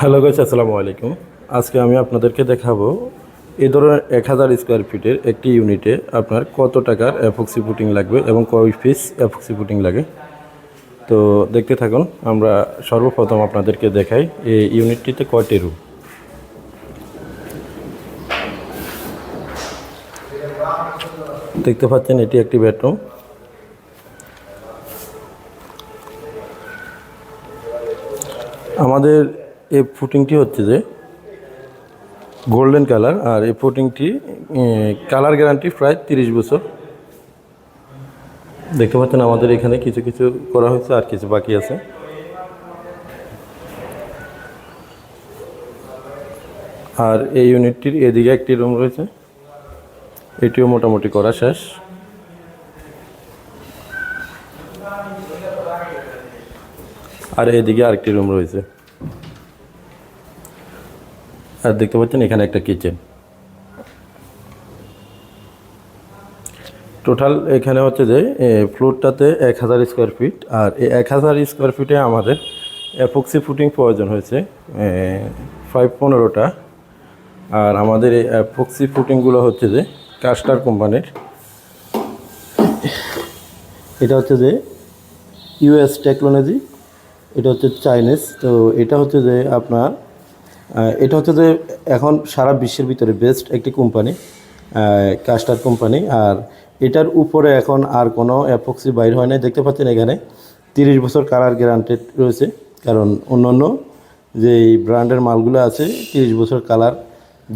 Hello guys আসসালামু আলাইকুম। আজকে আমি আপনাদেরকে দেখাবো এই ধরনের এক হাজার স্কোয়ার ফিটের একটি ইউনিটে আপনার কত টাকার অ্যাফক্সি ফুটিং লাগবে এবং কয় পিস অ্যাফক্সি ফুটিং লাগে। তো দেখতে থাকুন, আমরা সর্বপ্রথম আপনাদেরকে দেখাই এই ইউনিটটিতে কয়টি রুম দেখতে পাচ্ছেন, এটি একটি বেডরুম আমাদের এই ফুটিংটি হচ্ছে যে গোল্ডেন কালার আর এই ফুটিংটি কালার গ্যারান্টি প্রায় তিরিশ বছর। দেখতে পাচ্ছেন আমাদের এখানে কিছু কিছু করা হয়েছে, আর কিছু বাকি আছে। আর এই ইউনিটটির এদিকে একটি রুম রয়েছে। এটিও মোটামুটি করা শেষ। আর এদিকে আরেকটি রুম রয়েছে। আর দেখতে পাচ্ছেন এখানে একটা কিচেন টোটাল এখানে হচ্ছে যে ফ্লোরটাতে এক হাজার স্কোয়ার ফিট আর এই এক হাজার স্কোয়ার ফিটে আমাদের অ্যাপক্সি ফুটিং প্রয়োজন হয়েছে ফাইভ পনেরোটা। আর আমাদের এই অ্যাপক্সি ফুটিংগুলো হচ্ছে যে কাস্টার কোম্পানির এটা হচ্ছে যে ইউএস টেকনোলজি এটা হচ্ছে চাইনিজ, তো এটা হচ্ছে যে আপনার এটা হচ্ছে যে এখন সারা বিশ্বের ভিতরে বেস্ট একটি কোম্পানি কাস্টার কোম্পানি আর এটার উপরে এখন আর কোনো অ্যাপক্সি বাইর হয় না দেখতে পাচ্ছেন এখানে তিরিশ বছর কালার গ্যারান্টেড রয়েছে, কারণ অন্যান্য যে ব্র্যান্ডের মালগুলো আছে, তিরিশ বছর কালার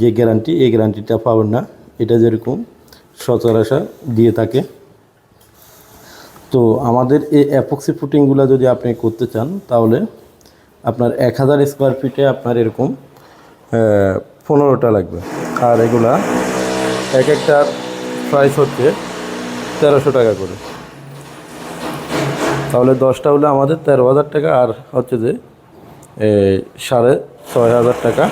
যে গ্যারান্টি এই গ্যারান্টিটা পাবেন না। এটা যেরকম সচরাচর দিয়ে থাকে। তো আমাদের এই অ্যাপক্সি ফুটিংগুলো যদি আপনি করতে চান, তাহলে আপনার এক হাজার স্কোয়ার ফিটে আপনার এরকম পনেরোটা লাগবে। আর এগুলা এক একটার প্রাইস হচ্ছে তেরোশো টাকা করে। তাহলে দশটা হলে আমাদের তেরো হাজার টাকা, আর হচ্ছে যে সাড়ে ছয় হাজার টাকা।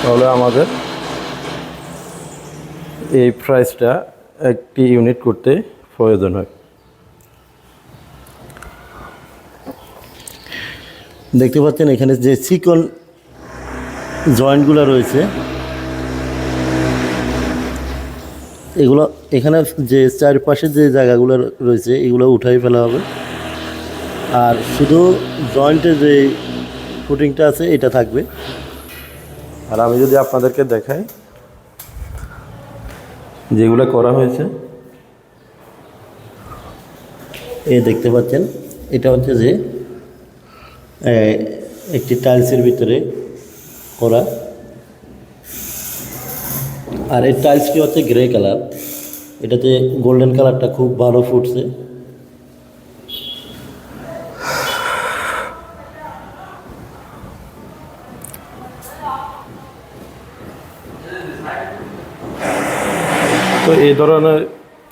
তাহলে আমাদের এই প্রাইসটা একটি ইউনিট করতে প্রয়োজন হয়। দেখতে পাচ্ছেন এখানে যে চিকন জয়েন্টগুলো রয়েছে, এগুলো এখানে যে চারপাশে যে জায়গাগুলো রয়েছে, এগুলো উঠাই ফেলা হবে। আর শুধু জয়েন্টে যে ফুটিংটা আছে, এটা থাকবে। আর আমি যদি আপনাদেরকে দেখাই যেগুলো করা হয়েছে। এ দেখতে পাচ্ছেন, এটা হচ্ছে যে একটি টাইলসের ভিতরে করা। আর এই টাইলসটি হচ্ছে গ্রে কালার। এটাতে গোল্ডেন কালারটা খুব ভালো ফুটছে। তো এই ধরনের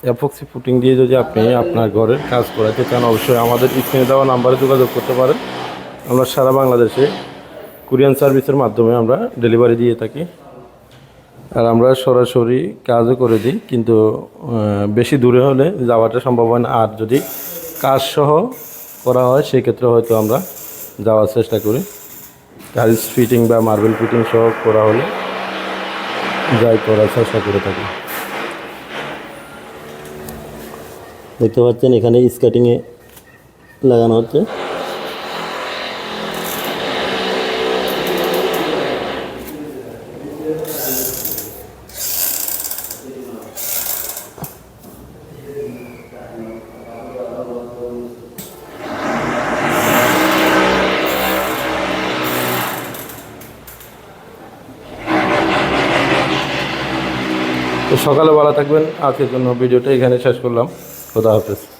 অ্যাপক্সি ফুটিং দিয়ে যদি আপনি আপনার ঘরের কাজ করাতে চান, অবশ্যই আমাদের স্ক্রিনে দেওয়া নাম্বারে যোগাযোগ করতে পারেন। আমরা সারা বাংলাদেশে কুরিয়ান সার্ভিসের মাধ্যমে আমরা ডেলিভারি দিয়ে থাকি। আর আমরা সরাসরি কাজও করে দিই, কিন্তু বেশি দূরে হলে যাওয়াটা সম্ভব হয় না। আর যদি কাজ সহ করা হয়, সেক্ষেত্রে হয়তো আমরা যাওয়ার চেষ্টা করি। টাইলস ফিটিং বা মার্বেল ফিটিং সহ করা হলে যাই করার চেষ্টা করে থাকি। দেখতে পাচ্ছেন, এখানে স্কার্টিংয়ে লাগানো হচ্ছে। সকালে ভালো থাকবেন। আজকের জন্য ভিডিওটা এখানে শেষ করলাম। খোদা হাফেজ